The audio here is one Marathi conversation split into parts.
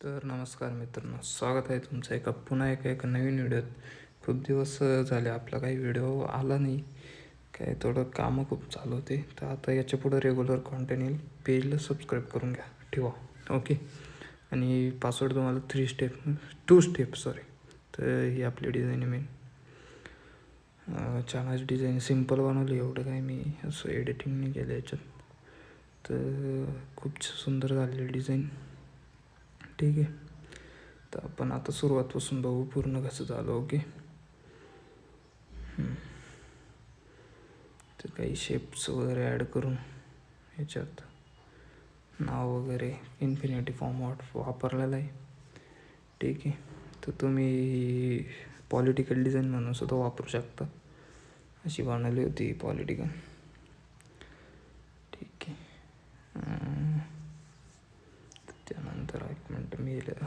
तर नमस्कार मित्रांनो स्वागत आहे तुमचं एका पुन्हा एका एका नवीन व्हिडिओत. खूप दिवस झाले आपला काही व्हिडिओ आला नाही. काय थोडं कामं खूप चालू होते. तर आता याच्या पुढं रेग्युलर कॉन्टेंट येईल. पेजला सबस्क्राईब करून घ्या. ठेवा. ओके आणि पासवर्ड तुम्हाला three step two step sorry तर ही आपली डिझाईन आहे मेन छानच डिझाईन सिंपल बनवली. एवढं काय मी असं एडिटिंग नाही केलं याच्यात. तर खूप सुंदर झालेली डिझाईन ठीक आहे. तर आपण आता सुरुवातपासून बघू पूर्ण कसं झालं ओके. तर काही शेप्स वगैरे ॲड करून ह्याच्यात नाव वगैरे इन्फिनिटी फॉर्म वाट वापरलेला आहे. ठीक आहे. तर तुम्ही पॉलिटिकल डिझाईन म्हणून सुद्धा वापरू शकता. अशी बनवली होती पॉलिटिकल ठीक आहे अं, त्यानंतर एक मिनटं मी ले-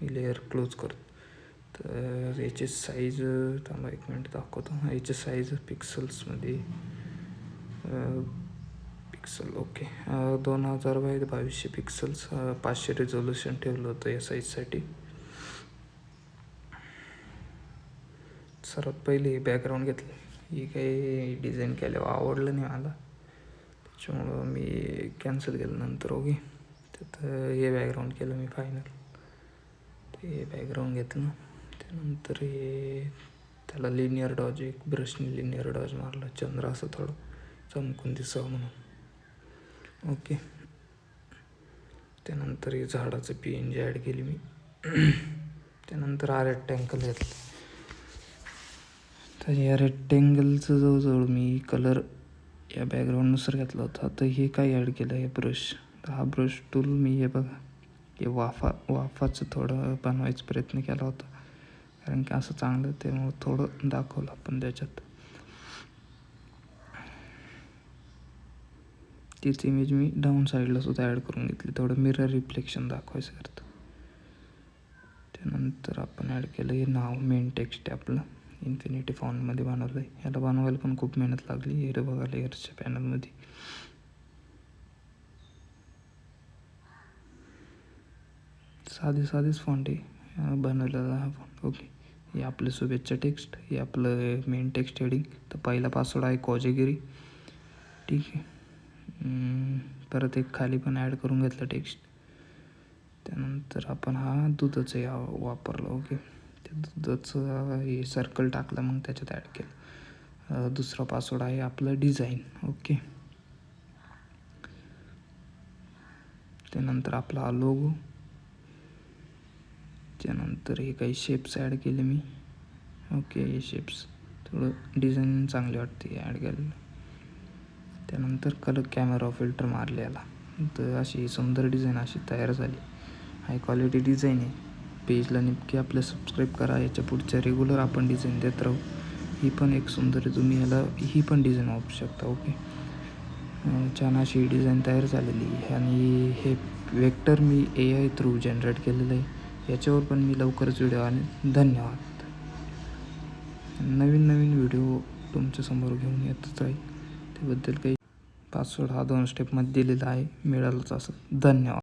ही लेअर क्लोज करतो. तर याचे साईज थांबा एक मिनिट दाखवतो. याचे साईज पिक्सल्समध्ये पिक्सल ओके दोन हजार बाय बावीसशे पिक्सल्स पाचशे रिझोल्युशन ठेवलं होतं या साईजसाठी सर्वात पहिले बॅकग्राऊंड घेतलं. ही काही डिझाईन केल्यावर आवडलं नाही मला. त्याच्यामुळं मी कॅन्सल केलं नंतर ओके त्यात हे बॅकग्राऊंड केलं मी फायनल ते बॅकग्राऊंड घेतलं. त्यानंतर हे त्याला लिनियर डॉज एक ब्रशने लिनियर डॉज मारला चंद्र असं थोडं चमकून दिसावं म्हणून. ओके त्यानंतर हे झाडाचं पी एन जी ॲड केली मी. त्यानंतर आर रेक्टँगल घेतलं. तर या रेक्टँगलचं जवळजवळ मी कलर या बॅकग्राऊंडनुसार घेतला होता. तर हे काय ॲड केलं आहे ब्रश हा ब्रश टूल मी हे बघा. हे वाफा वाफाचं थोडं बनवायचा प्रयत्न केला होता. कारण की असं चांगलं त्यामुळं थोडं दाखवलं आपण त्याच्यात. तीच इमेज मी डाऊन साईडला सुद्धा ॲड करून घेतली. थोडं मिरर रिफ्लेक्शन दाखवायचं करतं. त्यानंतर आपण ॲड केलं हे नाव मेन टेक्स्ट आहे आपलं. इन्फिनिटी फॉनमध्ये बनवलं आहे याला बनवायला पण खूप मेहनत लागली. हे बघा लेअर्सच्या पॅनलमध्ये साधे साधेच फॉन्ट आहे बनवलेला हा फॉन्ट ओके हे आपलं शुभेच्छा टेक्स्ट हे आपलं मेन टेक्स्ट हेडिंग तर पहिला पासवर्ड आहे कोजेगिरी. ठीक आहे. परत एक खाली पण ॲड करून घेतलं टेक्स्ट त्यानंतर आपण हा दुधाचं या वापरलं. ओके त्या दुधाचं हे सर्कल टाकलं मग त्याच्यात ॲड केलं. दुसरा पासवर्ड आहे आपलं डिझाईन ओके त्यानंतर आपला हा लोगो त्यानंतर हे काही शेप्स ॲड केले मी. ओके हे शेप्स थोडं डिझाईन चांगली वाटते ॲड केलेलं त्यानंतर कलर कॅमेरा फिल्टर मारले याला. तर अशी सुंदर डिझाईन अशी तयार झाली. हाय क्वालिटी डिझाईन आहे. पेजला नेमकी आपलं सबस्क्राईब करा याच्या पुढच्या रेग्युलर आपण डिझाईन देत राहू. ही पण एक सुंदर तुम्ही याला ही पण डिझाईन वापरू शकता ओके छान अशी डिझाईन तयार झालेली आणि हे वेक्टर मी ए आय थ्रू जनरेट केलेलं आहे. याच्यावर पण मी लवकरच व्हिडिओ आणि धन्यवाद. नवीन नवीन व्हिडिओ तुमच्यासमोर घेऊन येतच राहील. त्याबद्दल काही पासवर्ड हा दोन स्टेपमध्ये दिलेला आहे. मिळालंच असं. धन्यवाद.